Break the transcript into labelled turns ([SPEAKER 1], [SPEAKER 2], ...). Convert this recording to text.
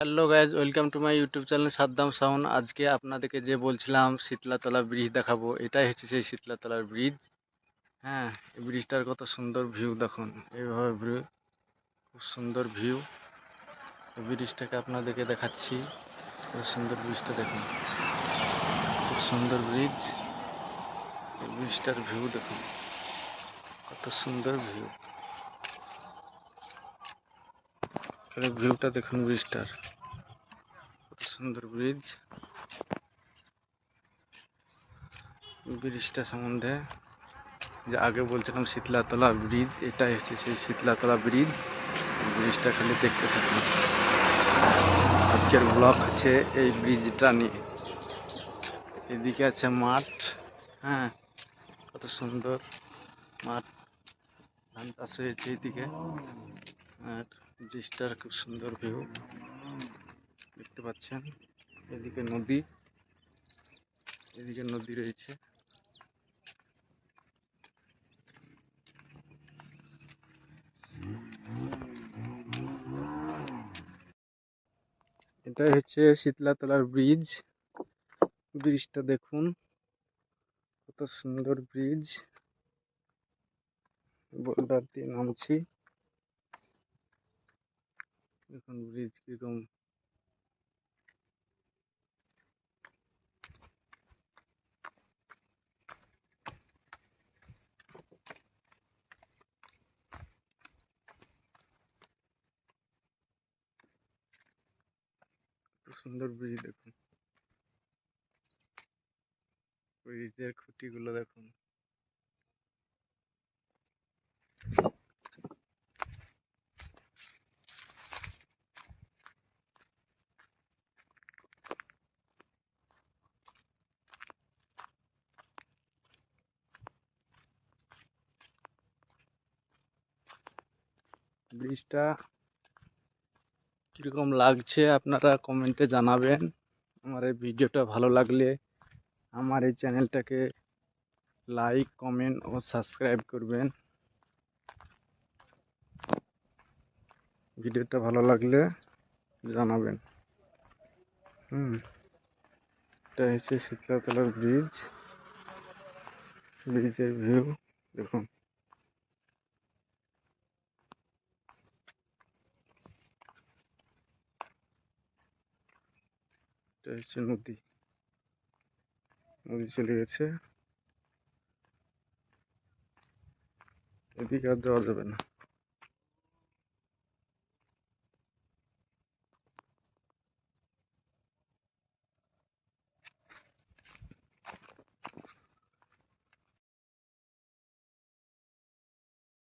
[SPEAKER 1] Hello guys, welcome to my YouTube channel Saddam sound. আজকে আপনাদেরকে যে বলছিলাম শীতলাতলা ব্রিজ দেখাবো, এটাই হচ্ছে সেই শীতলাতলার ব্রিজ। হ্যাঁ এই ব্রিজটার কত সুন্দর ভিউ দেখুন। এইভাবে ভিউ খুব সুন্দর ভিউ। ব্রিজটাকে আপনাদেরকে দেখাচ্ছি সুন্দর ব্রিজটা দেখুন। খুব সুন্দর ব্রিজ। এই ব্রিজটার ভিউ দেখুন, কত সুন্দর ভিউ। এখানে ভিউটা দেখুন ব্রিজটার। কত সুন্দর ব্রিজ। ব্রিজটা সম্বন্ধে যে আগে বলছিলাম শীতলাতলা ব্রিজ, এটাই হচ্ছে সেই শীতলাতলা ব্রিজ। ব্রিজটা খালি দেখতে থাকুন। আজকের ব্লক আছে এই ব্রিজটা নিয়ে। এদিকে আছে মাঠ হ্যাঁ কত সুন্দর মাঠ। ধান চাষ হয়েছে এদিকে। আর ব্রিজটার খুব সুন্দর ভিউ। দেখতে পাচ্ছেন, এদিকে নদী এদিকে নদী রয়েছে। এটাই হচ্ছে শীতলাতলার ব্রিজ। ব্রিজটা দেখুন, কত সুন্দর ব্রিজ। বোল্ডার দিয়ে নামছি। দেখুন ব্রিজ কীরকম? সুন্দর ব্রিজ দেখুন। ব্রিজের খুঁটিগুলো দেখুন। ব্রিজটা কীরকম লাগছে আপনারা কমেন্টে জানাবেন। আমার এই ভিডিওটা ভালো লাগলে আমার এই চ্যানেলটাকে লাইক কমেন্ট ও সাবস্ক্রাইব করবেন। ভিডিওটা ভালো লাগলে জানাবেন। হুম, এটা হচ্ছে শীতলাতলার ব্রিজ ব্রিজের ভিউ দেখুন। এটা হচ্ছে নদী। নদী চলে গেছে। এদিকে আর যাওয়া যাবে না।